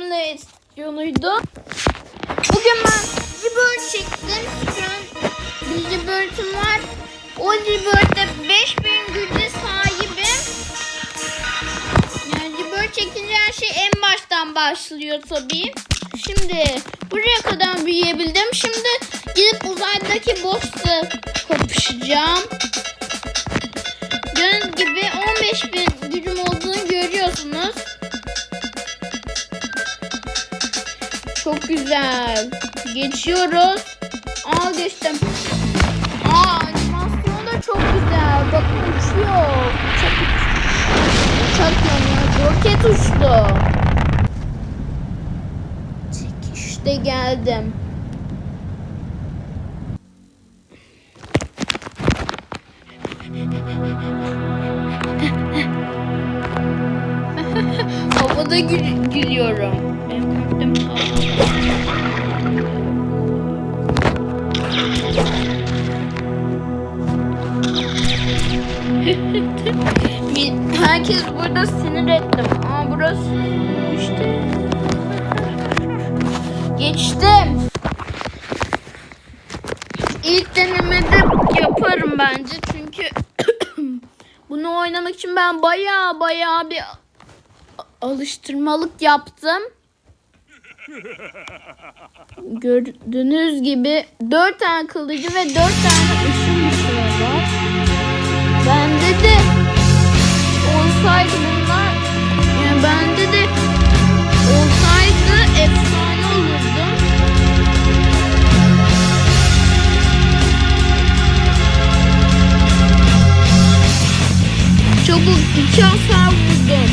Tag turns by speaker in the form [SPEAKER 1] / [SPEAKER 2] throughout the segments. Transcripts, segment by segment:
[SPEAKER 1] videonuydu. Bugün ben Libert çektim. Şu an bir Libert'im var. O Libert'te 5000 güce sahibim. Yani Libert çekince her şey en baştan başlıyor tabii. Şimdi buraya kadar büyüyebildim. Şimdi gidip uzaydaki boss'la kapışacağım. Güzel. Geçiyoruz. Aa geçtim. Aa animasyon da çok güzel. Bakın uçuyor. Uçak, uçak yanıyor. Roket uçtu. İşte geldim. Havada gül gülüyorum. Benim kalbim Herkes burada sinir ettim. Aa burası işte. Geçtim. İlk denemede yaparım bence çünkü bunu oynamak için ben baya baya bir alıştırmalık yaptım. Gördüğünüz gibi dört tane kılıcı ve dört tane ışın ışığı var. De olsaydı bunlar yani bende de olsaydı efsane olurdu. Çabuk iki hasar vurdum.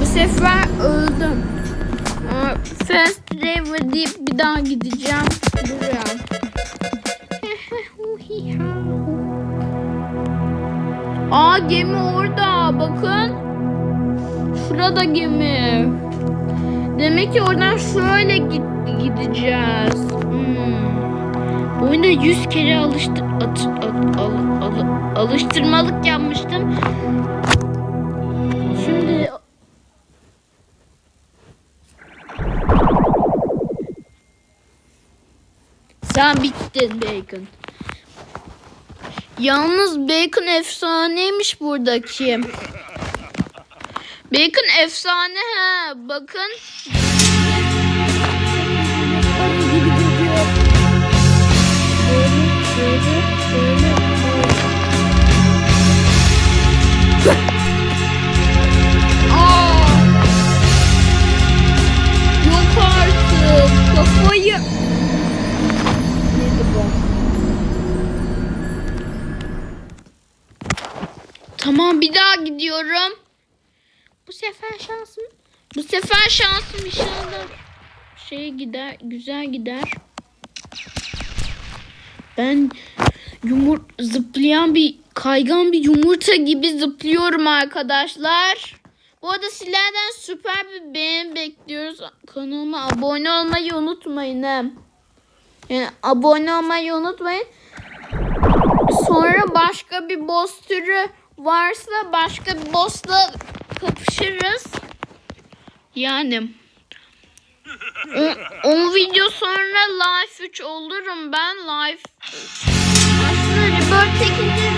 [SPEAKER 1] Bu sefer öldüm. Fast Travel deyip bir daha gideceğim buraya. Aa gemi orada bakın. Şurada gemi. Demek ki oradan şöyle gideceğiz. Hmm. Oyunda 100 kere alıştır at- al- al- alıştırmalık yapmıştım. Sen bittin Bacon. Yalnız Bacon efsaneymiş buradaki. Bacon efsane ha. Bakın. Bir daha gidiyorum. Bu sefer şansım. Bu sefer şansım inşallah şey gider, güzel gider. Ben yumur zıplayan bir kaygan bir yumurta gibi zıplıyorum arkadaşlar. Bu arada sizlerden süper bir beğeni bekliyoruz. Kanalıma abone olmayı unutmayın. he. Yani abone olmayı unutmayın. Sonra başka bir boss türü varsa başka bir boss'la kapışırız. Yani o, o video sonra live 3 olurum ben live. Aslında Rebirth 2'de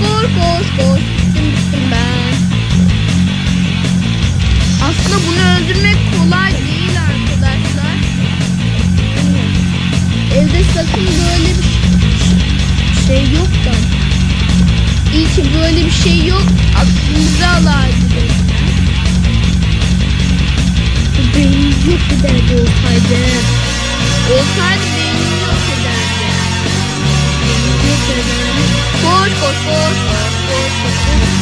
[SPEAKER 1] Koş koş koş. Bittim bittim ben. Aslında bunu öldürmek kolay değil arkadaşlar. Evde sakın böyle bir şey yok da. İyi ki böyle bir şey yok. Aklımıza alaydı beynimiz yok ederdi olsaydı. Olsaydı beynimiz yok koş koş koş koş koş. koş.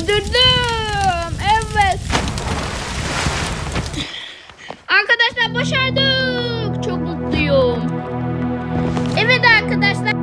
[SPEAKER 1] Öldürdüm. Evet. Arkadaşlar başardık. Çok mutluyum. Evet arkadaşlar.